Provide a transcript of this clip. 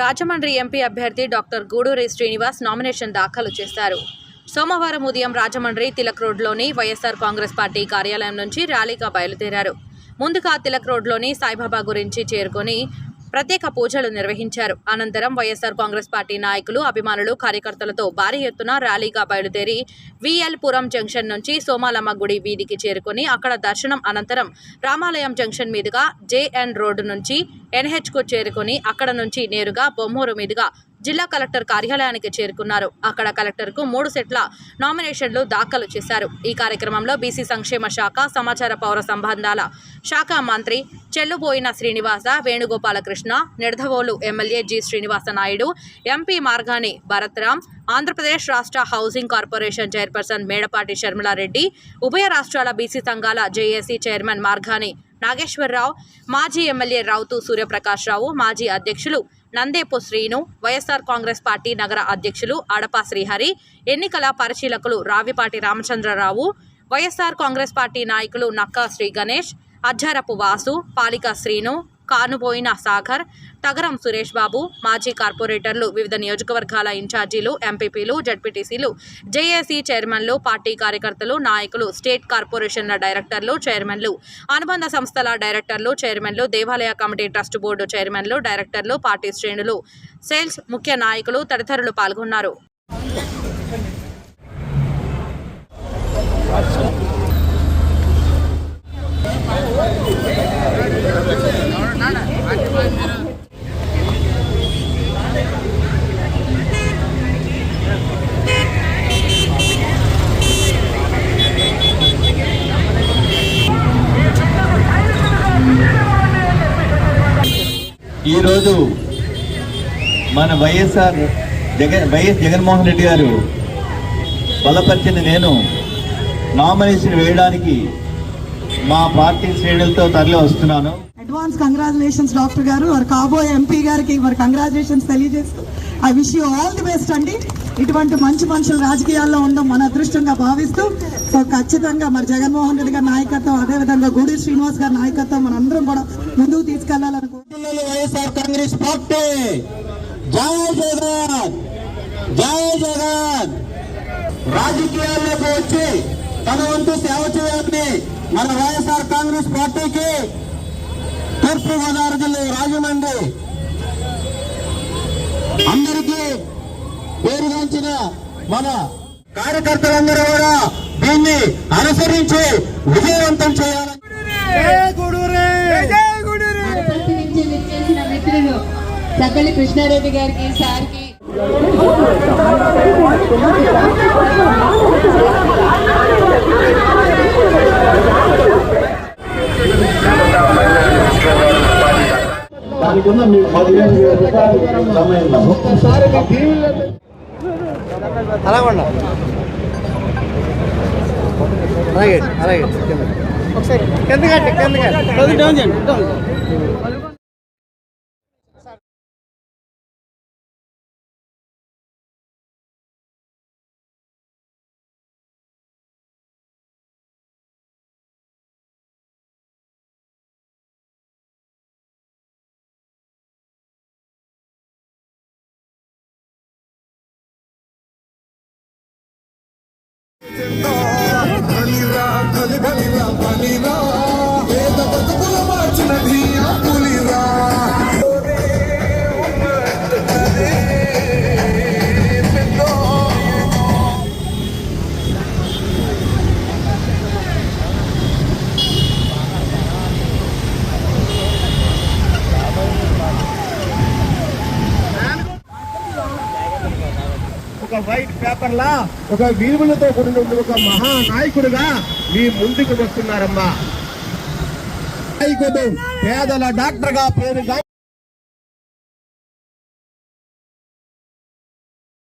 Rajahmundry MP అభ్యర్థి doctor Guduri Srinivas nomination దాఖలు చేశారు. సోమవారం ఉదయం రాజమండ్రి తిలక్ రోడ్లోని వైఎస్ఆర్ కాంగ్రెస్ పార్టీ కార్యాలయం నుంచి ర్యాలీగా బయలుదేరారు. ముందుగా తిలక్ రోడ్లోని సాయిబాబా గురించి చేరుకొని ప్రత్యేక పూజలు నిర్వహించారు. అనంతరం వైఎస్ఆర్ కాంగ్రెస్ పార్టీ నాయకులు అభిమానులు కార్యకర్తలతో భారీ ఎత్తున ర్యాలీగా బయలుదేరి విఎల్పురం జంక్షన్ నుంచి సోమాలమ్మ గుడి వీధికి చేరుకొని అక్కడ దర్శనం అనంతరం రామాలయం జంక్షన్ మీదుగా జేఎన్ రోడ్డు నుంచి ఎన్హెచ్కు చేరుకొని అక్కడ నుంచి నేరుగా బొమ్మూరు మీదుగా జిల్లా కలెక్టర్ కార్యాలయానికి చేరుకున్నారు. అక్కడ కలెక్టర్కు మూడు సెట్ల నామినేషన్లు దాఖలు చేశారు. ఈ కార్యక్రమంలో బీసీ సంక్షేమ శాఖ సమాచార పౌర సంబంధాల శాఖ మంత్రి Chelluboina Srinivasa Venugopalakrishna Nidadavolu MLA G. Srinivasa Naidu MP Margani Bharatram Andhra Pradesh రాష్ట్ర housing corporation chairperson Medapati Sharmila Reddy ఉభయ రాష్ట్రాల బీసీ సంఘాల జేఏసీ చైర్మన్ మార్గాని నాగేశ్వరరావు మాజీ ఎమ్మెల్యే రావుతు సూర్యప్రకాష్ రావు మాజీ అధ్యక్షులు నందేపు శ్రీను వైఎస్ఆర్ కాంగ్రెస్ పార్టీ నగర అధ్యక్షులు అడపా శ్రీహరి ఎన్నికల పరిశీలకులు రావిపాటి రామచంద్రరావు వైఎస్ఆర్ కాంగ్రెస్ పార్టీ నాయకులు నక్కా శ్రీ గణేష్ అజ్జారపు వాసు పాలిక శ్రీను కానుబోయిన సాగర్ తగరం సురేష్ బాబు మాజీ కార్పొరేటర్లు వివిధ నియోజకవర్గాల ఇన్ఛార్జీలు ఎంపీపీలు జడ్పీటీసీలు జేఏసీ చైర్మన్లు పార్టీ కార్యకర్తలు నాయకులు స్టేట్ కార్పొరేషన్ల డైరెక్టర్లు చైర్మన్లు అనుబంధ సంస్థల డైరెక్టర్లు చైర్మన్లు దేవాలయ కమిటీ ట్రస్ట్ బోర్డు చైర్మన్లు డైరెక్టర్లు పార్టీ శ్రేణులు సేల్స్ ముఖ్య నాయకులు తదితరులు పాల్గొన్నారు. ఈరోజు మన వైఎస్ఆర్ జగన్ వైఎస్ జగన్మోహన్ రెడ్డి గారు బలపరిచిన నేను. నామినేషన్ వేయడానికి మా పార్టీ శ్రేణులతో తరలి వస్తున్నాను. అడ్వాన్స్ కంగ్రాచులేషన్స్ డాక్టర్ గారు. వారు కాబోయే ఎంపీ గారికి మరి కంగ్రాచులేషన్స్ తెలియజేస్తూ I wish you all the best అండి. ఇటువంటి మంచి మనుషులు రాజకీయాల్లో ఉండడం మన అదృష్టంగా భావిస్తూ సో ఖచ్చితంగా మరి జగన్మోహన్ రెడ్డి గారి నాయకత్వం అదేవిధంగా గూడూరు శ్రీనివాస్ గారి నాయకత్వం మనందరం కూడా ముందుకు తీసుకెళ్ళాలనుకుంటున్నాం పిల్లలు వైఎస్ఆర్ కాంగ్రెస్ పార్టీ. జయ జగన్ జై జగన్ రాజకీయాల్లోకి వచ్చి తన వంతు సేవ చేయాలని మన వైఎస్ఆర్ కాంగ్రెస్ పార్టీకి తూర్పు గోదావరి జిల్లా రాజమండ్రి అందరికీ పేరుగాంచిన మన కార్యకర్తలందరూ కూడా దీన్ని అనుసరించి విజయవంతం చేయాలని సకలి కృష్ణారెడ్డి గారికి సార్కి. దానికి ఉన్న మీ పదిహేను వేల రూపాయలు సమయంలో ఒక్కసారి మీ No. ఒక వైట్ పేపర్ లా ఒక విలువలతో కూడిన ఒక మహానాయకుడుగా మీ ముందుకు వస్తున్నారమ్మా. నాయకుడు పేదల డాక్టర్గా పేరుగా